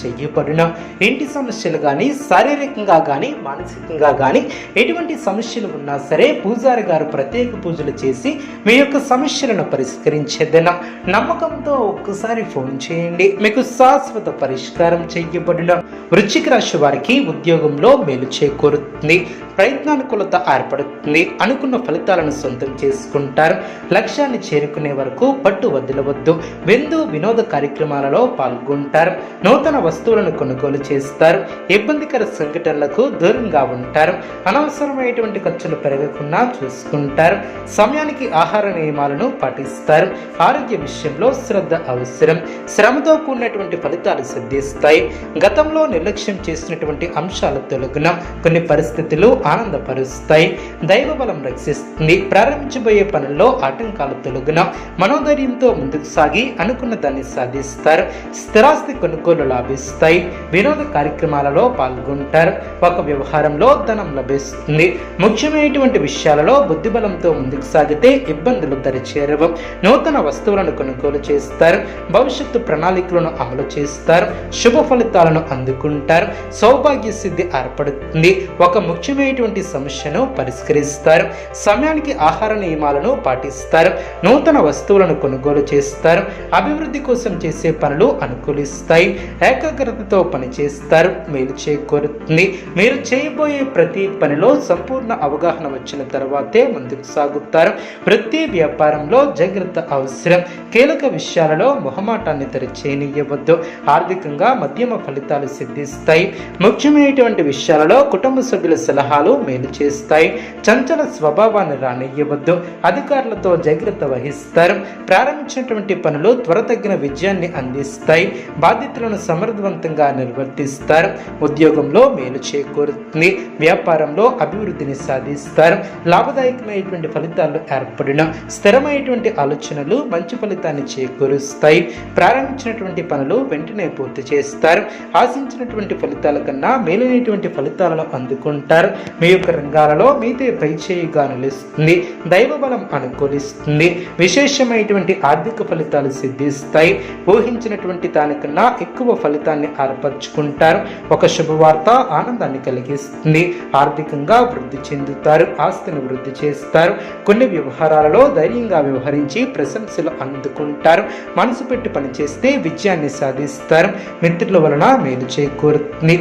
చేయబడిన ఇంటి సమస్యలు కానీ శారీరకంగా కానీ మానసికంగా కానీ ఎటువంటి సమస్యలు ఉన్నా సరే పూజారి గారు ప్రత్యేక పూజలు చేసి మీ యొక్క సమస్యలను పరిష్కరించేదన నమ్మకంతో ఒక్కసారి ఫోన్ చేయండి. మీకు శాశ్వత పరిష్కారం చేయబడిన వృశ్చిక రాశి వారికి ఉద్యోగంలో మేలు చేకూరుతుంది. ప్రయత్నానుకూలత ఏర్పడుతుంది. అనుకున్న ఫలితాలను సొంతం చేసుకుంటారు. లక్ష్యాన్ని చేరుకునే వరకు పట్టు వదిలవద్దు. విందు వినోద కార్యక్రమాలలో పాల్గొంటారు. నూతన వస్తువులను కొనుగోలు చేస్తారు. ఇబ్బందికర సంఘటనలకు దూరంగా ఉంటారు. అనవసరమైనటువంటి ఖర్చులు పెరగకుండా చూసుకుంటారు. సమయానికి ఆహార నియమాలను పాటిస్తారు. ఆరోగ్య విషయంలో శ్రద్ధ అవసరం. శ్రమతో కూడినటువంటి ఫలితాలు సిద్ధిస్తాయి. గతంలో నిర్లక్ష్యం చేసినటువంటి అంశాల తొలగున. కొన్ని పరిస్థితులు ఆనందపరుస్తాయి. దైవ బలం రక్షిస్తుంది. ప్రారంభించబోయే పనుల్లో ఆటంకాలు తొలగున. మనోధైర్యంతో ముందుకు సాగి అనుకున్న దాన్ని సాధిస్తారు. స్థిరాస్తి కొనుగోలు లభిస్తాయి. వినోద కార్యక్రమాలలో పాల్గొంటారు. ఒక వ్యవహారంలో ధనం లభిస్తుంది. ముఖ్యమైనటువంటి విషయాలలో బుద్ధిబలంతో ముందుకు సాగితే ఇబ్బందులు దరిచేరవు. నూతన వస్తువులను కొనుగోలు చేస్తారు. భవిష్యత్తు ప్రణాళికలను అమలు చేస్తారు. శుభ ఫలితాలను అందుకుంటారు. సౌభాగ్య సిద్ధి ఏర్పడుతుంది. ఒక ముఖ్యమైనటువంటి సమస్యను పరిష్కరిస్తారు. సమయానికి ఆహార నియమాలను పాటిస్తారు. నూతన వస్తువులను కొనుగోలు చేస్తారు. అభివృద్ధి కోసం చేసే పనులు అనుకూలిస్తాయి. ఏకాగ్రతతో పనిచేస్తారు. మేలు చేకూరుతుంది. మీరు చేయబోయే ప్రతి పనిలో సంపూర్ణ అవగాహన వచ్చిన తర్వాతే ముందుకు సాగుతారు. ప్రతి వ్యాపారంలో జాగ్రత్త అవసరం. కీలక విషయాలలో మొహమాటాన్ని తెరచేయనివ్వద్దు ఆర్థికంగా మధ్యమ ఫలితాలు సిద్ధిస్తాయి. ముఖ్యమైనటువంటి విషయాలలో కుటుంబ సభ్యుల సలహాలు మేలు చేస్తాయి. చంచల స్వభావాన్ని రానియ్యవద్దు అధికారులతో జాగ్రత్త వహిస్తారు. ప్రారంభించినటువంటి పనులు త్వరతగిన విజయాన్ని అందిస్తాయి. బాధ్యతలను సమర్థవంతంగా నిర్వర్తిస్తారు. ఉద్యోగంలో మేలు చేకూరుతుంది. వ్యాపారంలో అభివృద్ధిని సాధిస్తారు. లాభదాయకమైనటువంటి ఫలితాలు ఏర్పడిన స్థిరమైనటువంటి ఆలోచనలు మంచి ఫలితాన్ని చేకూరుస్తాయి. ప్రారంభించినటువంటి పనులు వెంటనే పూర్తి చేస్తారు. ఆశించినటువంటి ఫలితాల కన్నా మేలైనటువంటి ఫలితాలను అందుకుంటారు. మీ యొక్క రంగాలలో మీదే పైచేయిగా నిలుస్తుంది. దైవ బలం అనుకూలిస్తుంది. విశేషమైనటువంటి ఆర్థిక ఫలితాలు సిద్ధిస్తాయి. ఊహించినటువంటి దానికన్నా ఎక్కువ ఫలితాన్ని ఏర్పరచుకుంటారు ఒక శుభవార్త ఆనందాన్ని కలిగిస్తుంది. ఆర్థికంగా వృద్ధి చెందుతారు. ఆస్తిని వృద్ధి చేస్తారు. కొన్ని వ్యవహారాలలో ధైర్యంగా వ్యవహరించి ప్రశంసలు అందుకుంటారు. మనసు పెట్టి పనిచేస్తే విజయాన్ని సాధిస్తారు. మిత్రుల వలన మేలు చేకూరుతుంది.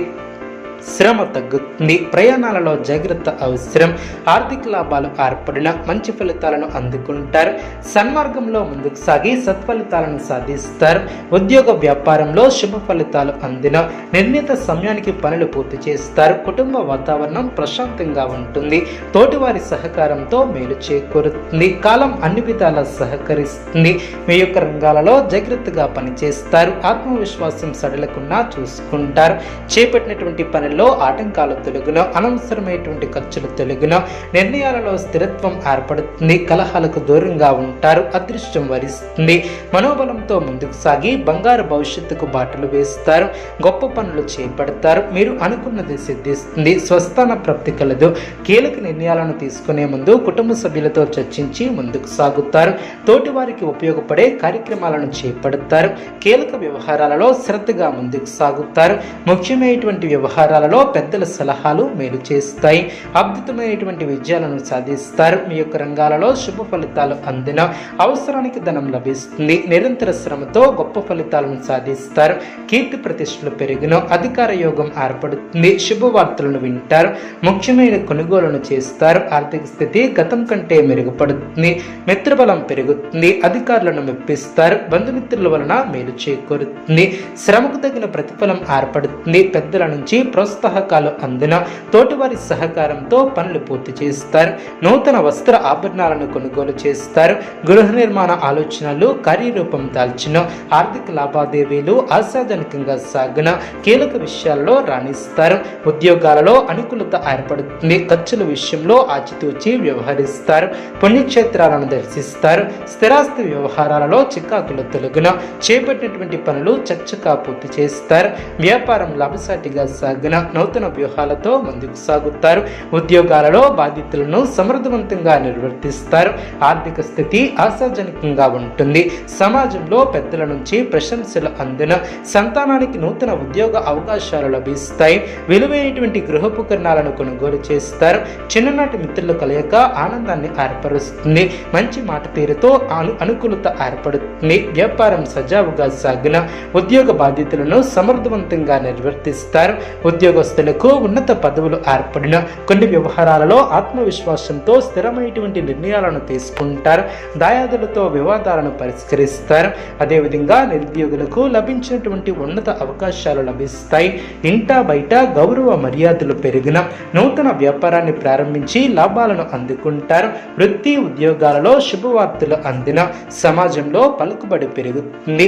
శ్రమ తగ్గుతుంది. ప్రయాణాలలో జాగ్రత్త అవసరం. ఆర్థిక లాభాలు ఏర్పడిన మంచి ఫలితాలను అందుకుంటారు. సన్మార్గంలో ముందుకు సాగి సత్ఫలితాలను సాధిస్తారు. ఉద్యోగ వ్యాపారంలో శుభ ఫలితాలు అందిన నిర్ణీత సమయానికి పనులు పూర్తి చేస్తారు. కుటుంబ వాతావరణం ప్రశాంతంగా ఉంటుంది. తోటివారి సహకారంతో మేలు చేకూరుతుంది. కాలం అన్ని విధాలా సహకరిస్తుంది. మీ యొక్క రంగాలలో జాగ్రత్తగా పనిచేస్తారు. ఆత్మవిశ్వాసం సడలకుండా చూసుకుంటారు. చేపట్టినటువంటి పని పనుల్లో ఆటంకాలు తొలగున అనవసరమైనటువంటి ఖర్చులు తొలగున నిర్ణయాలలో స్థిరత్వం ఏర్పడుతుంది. కలహాలకు దూరంగా ఉంటారు. అదృష్టం వరిస్తుంది. మనోబలంతో ముందుకు సాగి బంగారు భవిష్యత్తుకు బాటలు వేస్తారు. గొప్ప పనులు చేపడతారు. మీరు అనుకున్నది సిద్ధిస్తుంది. స్వస్థాన ప్రాప్తి కలదు. కీలక నిర్ణయాలను తీసుకునే ముందు కుటుంబ సభ్యులతో చర్చించి ముందుకు సాగుతారు. తోటి వారికి ఉపయోగపడే కార్యక్రమాలను చేపడతారు. కీలక వ్యవహారాలలో శ్రద్ధగా ముందుకు సాగుతారు. ముఖ్యమైనటువంటి వ్యవహారాలలో పెద్దల సలహాలు మేలు చేస్తాయి. అద్భుతమైనటువంటి విజయాలను సాధిస్తారు. మీ యొక్క రంగాలలో శుభ ఫలితాలు అందిన అవసరానికి ధనం లభిస్తుంది. నిరంతర శ్రమతో గొప్ప ఫలితాలను సాధిస్తారు. కీర్తి ప్రతిష్టలు పెరిగిన అధికార యోగం ఏర్పడుతుంది. శుభవార్తలను వింటారు. ముఖ్యమైన కొనుగోలును చేస్తారు. ఆర్థిక స్థితి గతం కంటే మెరుగుపడుతుంది. మిత్రబలం పెరుగుతుంది. అధికారులను మెప్పిస్తారు. బంధుమిత్రుల వలన మేలు చేకూరుతుంది. శ్రమకు తగిన ప్రతిఫలం ఏర్పడుతుంది. పెద్దల నుంచి ప్రోత్సాహం ప్రోత్సాహకాలు అందిన తోటివారి సహకారంతో పనులు పూర్తి చేస్తారు. నూతన వస్త్ర ఆభరణాలను కొనుగోలు చేస్తారు. గృహ నిర్మాణ ఆలోచనలు కార్యరూపం దాల్చిన. ఆర్థిక లావాదేవీలు ఆశాజనకంగా సాగిన. కీలక విషయాల్లో రాణిస్తారు. ఉద్యోగాలలో అనుకూలత ఏర్పడుతుంది. ఖర్చుల విషయంలో ఆచితూచి వ్యవహరిస్తారు. పుణ్యక్షేత్రాలను దర్శిస్తారు. స్థిరాస్తి వ్యవహారాలలో చికాకులు తొలగిన. చేపట్టినటువంటి పనులు చచ్చగా పూర్తి చేస్తారు. వ్యాపారం లాభసాటిగా సాగిన. నూతన వ్యూహాలతో ముందుకు సాగుతారు. ఉద్యోగాలలో బాధ్యతలను సమర్థవంతంగా నిర్వర్తిస్తారు. ఆర్థిక స్థితి ఆశాజనకంగా ఉంటుంది. సమాజంలో పెద్దల నుంచి ప్రశంసలు అందిన సంతానానికి నూతన ఉద్యోగ అవకాశాలు లభిస్తాయి. విలువైనటువంటి గృహోపకరణాలను కొనుగోలు చేస్తారు. చిన్ననాటి మిత్రుల కలయిక ఆనందాన్ని ఏర్పరుస్తుంది. మంచి మాట తీరుతో అను అనుకూలత ఏర్పడుతుంది. వ్యాపారం సజావుగా సాగిన ఉద్యోగ బాధ్యతలను సమర్థవంతంగా నిర్వర్తిస్తారు. ఉద్యోగస్తులకు ఉన్నత పదవులు ఏర్పడిన కొన్ని వ్యవహారాలలో ఆత్మవిశ్వాసంతో స్థిరమైనటువంటి నిర్ణయాలను తీసుకుంటారు. దాయాదులతో వివాదాలను పరిష్కరిస్తారు. అదేవిధంగా నిరుద్యోగులకు లభించినటువంటి ఉన్నత అవకాశాలు లభిస్తాయి. ఇంటా బయట గౌరవ మర్యాదలు పెరిగిన నూతన వ్యాపారాన్ని ప్రారంభించి లాభాలను అందుకుంటారు. వృత్తి ఉద్యోగాలలో శుభవార్తలు అందిన సమాజంలో పలుకుబడి పెరుగుతుంది.